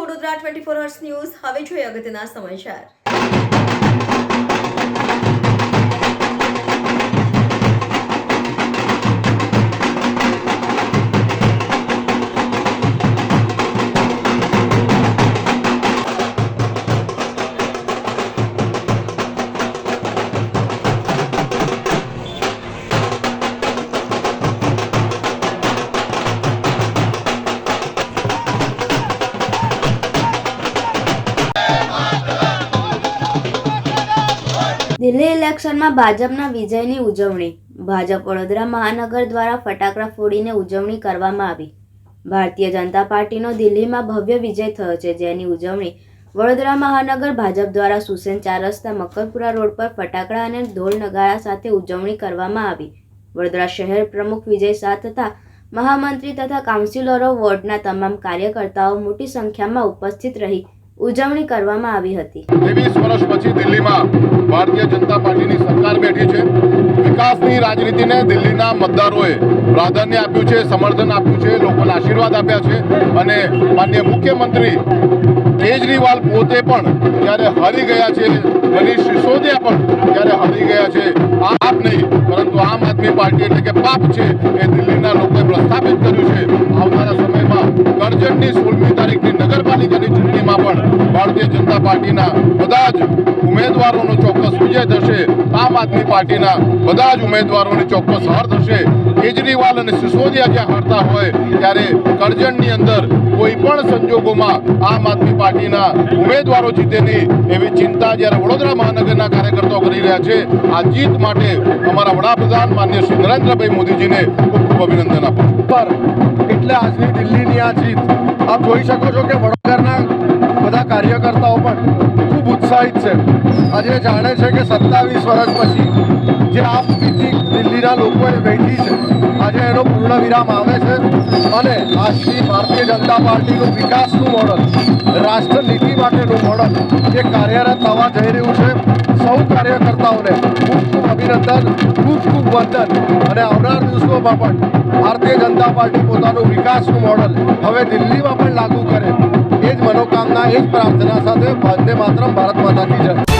Vadodara twenty four hours news હવે જોઈએ અગત્યના સમાચાર. દિલ્હી ઇલેક્શનમાં ભાજપના વિજયની ઉજવણી. ભાજપ વડોદરા મહાનગર દ્વારા ફટાકડા ફોડીને ઉજવણી કરવામાં આવી. ભારતીય જનતા પાર્ટીનો દિલ્હીમાં ભવ્ય વિજય થયો છે, જેની ઉજવણી વડોદરા મહાનગર ભાજપ દ્વારા સુસેન ચાર રસ્તા મકરપુરા રોડ પર ફટાકડા અને ઢોલ નગારા સાથે ઉજવણી કરવામાં આવી. વડોદરા શહેર પ્રમુખ વિજય શાહ તથા મહામંત્રી તથા કાઉન્સિલરો વોર્ડના તમામ કાર્યકર્તાઓ મોટી સંખ્યામાં ઉપસ્થિત રહી ઉજવણી કરવામાં આવી હતી. ત્રેવીસ વર્ષ પછી દિલ્હીમાં ભારતીય જનતા પાર્ટીની સરકાર બેઠી છે. વિકાસની રાજનીતિને દિલ્હીના મતદારોએ પ્રાધાન્ય આપ્યું છે, સમર્થન આપ્યું છે, લોકોને આશીર્વાદ આપ્યા છે અને માન્ય મુખ્યમંત્રી કેજરીવાલ પોતે પણ જ્યારે હારી ગયા છે મનીષ સિસોદિયા પણ જ્યારે હારી ગયા છે, આપ નહીં, પરંતુ આમ આદમી પાર્ટી એટલે કે પાપ છે એ દિલ્હીના લોકોએ પ્રસ્થાપિત કર્યું છે. આવનારા સમયમાં કરજણની સોળમી તારીખની નગરપાલિકાની પણ ભારતીય જનતા પાર્ટીના બધા જ ઉમેદવારોનો ચોક્કસ વિજય થશે. આમ આદમી પાર્ટીના બધા જ ઉમેદવારોની ચોક્કસ હાર થશે. કેજરીવાલ અને સિસોદિયા જ્યાં હારતા હોય, ત્યારે કરજણની અંદર કોઈ પણ સંજોગોમાં આમ આદમી પાર્ટીના ઉમેદવારો જીતે નહીં એવી ચિંતા જ્યારે વડોદરા મહાનગરના કાર્યકર્તાઓ કરી રહ્યા છે. આ જીત માટે અમારા વડાપ્રધાન માન્ય શ્રી નરેન્દ્રભાઈ મોદીજીને ખૂબ ખૂબ અભિનંદન આપું પર એટલે આજની દિલ્હીની આ જીત આપ જોઈ શકો છો કે વડોદરાના બધા કાર્યકર્તાઓ પણ ખૂબ ઉત્સાહિત છે. આજે જાણે છે કે સત્તાવીસ વર્ષ પછી જે આ સ્થિતિ દિલ્હીના લોકોએ વેઠી છે, આજે એનો પૂર્ણ વિરામ આવે છે અને આજથી ભારતીય જનતા પાર્ટીનું વિકાસનું મોડલ, રાષ્ટ્રનીતિ માટેનું મોડલ એ કાર્યરત થવા જઈ રહ્યું છે, સૌ કાર્યકર્તાઓને ખૂબ ખૂબ અભિનંદન, ખૂબ ખૂબ વંદન અને આવનાર દિવસોમાં પણ ભારતીય જનતા પાર્ટી પોતાનું વિકાસનું મોડલ હવે દિલ્હીમાં પણ લાગુ કરે જ મનોકામના એ જ પ્રાર્થના સાથે વંદે માતરમ ભારત માતા કી જય.